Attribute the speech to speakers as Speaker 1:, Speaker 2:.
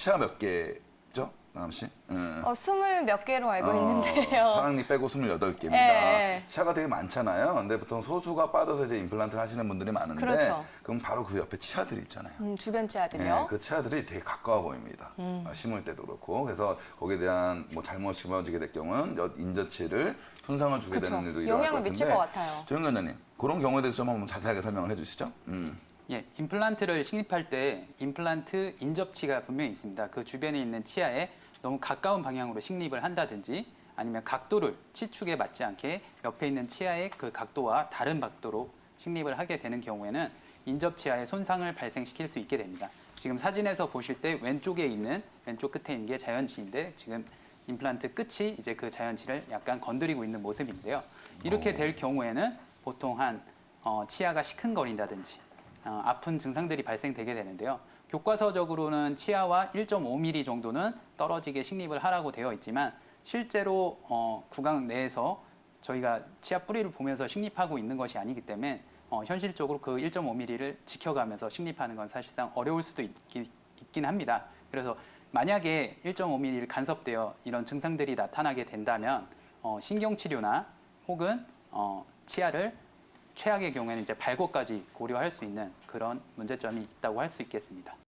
Speaker 1: 치아 몇 개죠, 나람 씨? 음.
Speaker 2: 어, 스물 몇 개로 알고
Speaker 1: 어,
Speaker 2: 있는데요.
Speaker 1: 사랑니 빼고 28개입니다.
Speaker 2: 예.
Speaker 1: 치아가 되게 많잖아요. 근데 보통 소수가 빠져서 이제 임플란트를 하시는 분들이 많은데
Speaker 2: 그렇죠.
Speaker 1: 그럼 바로 그 옆에 치아들이 있잖아요.
Speaker 2: 음, 주변
Speaker 1: 네,
Speaker 2: 치아들요.
Speaker 1: 그 치아들이 되게 가까워 보입니다.
Speaker 2: 음.
Speaker 1: 아, 심을 때도 그렇고 그래서 거기에 대한 뭐 잘못 심어지게 될 경우는 여- 인저치를 손상을 주게
Speaker 2: 그쵸.
Speaker 1: 되는 일도 일어날
Speaker 2: 영향을
Speaker 1: 것 같은데
Speaker 2: 미칠 것 같아요.
Speaker 1: 조영 원장님 그런 경우에 대해서 좀 한번 자세하게 설명을 해주시죠. 음.
Speaker 3: 예, 임플란트를 식립할 때 임플란트 인접치가 분명히 있습니다. 그 주변에 있는 치아에 너무 가까운 방향으로 식립을 한다든지 아니면 각도를 치축에 맞지 않게 옆에 있는 치아의 그 각도와 다른 각도로 식립을 하게 되는 경우에는 인접 치아에 손상을 발생시킬 수 있게 됩니다. 지금 사진에서 보실 때 왼쪽에 있는 왼쪽 끝에 있는 게 자연치인데 지금 임플란트 끝이 이제 그 자연치를 약간 건드리고 있는 모습인데요. 이렇게 될 경우에는 보통 한 어, 치아가 시큰거린다든지 어, 아픈 증상들이 발생되게 되는데요. 교과서적으로는 치아와 1.5mm 정도는 떨어지게 식립을 하라고 되어 있지만 실제로 어, 구강 내에서 저희가 치아 뿌리를 보면서 식립하고 있는 것이 아니기 때문에 어, 현실적으로 그 1.5mm를 지켜가면서 식립하는 건 사실상 어려울 수도 있긴, 있긴 합니다. 그래서 만약에 1.5mm를 간섭되어 이런 증상들이 나타나게 된다면 어, 신경치료나 혹은 어, 치아를 최악의 경우에는 이제 발고까지 고려할 수 있는 그런 문제점이 있다고 할 수 있겠습니다.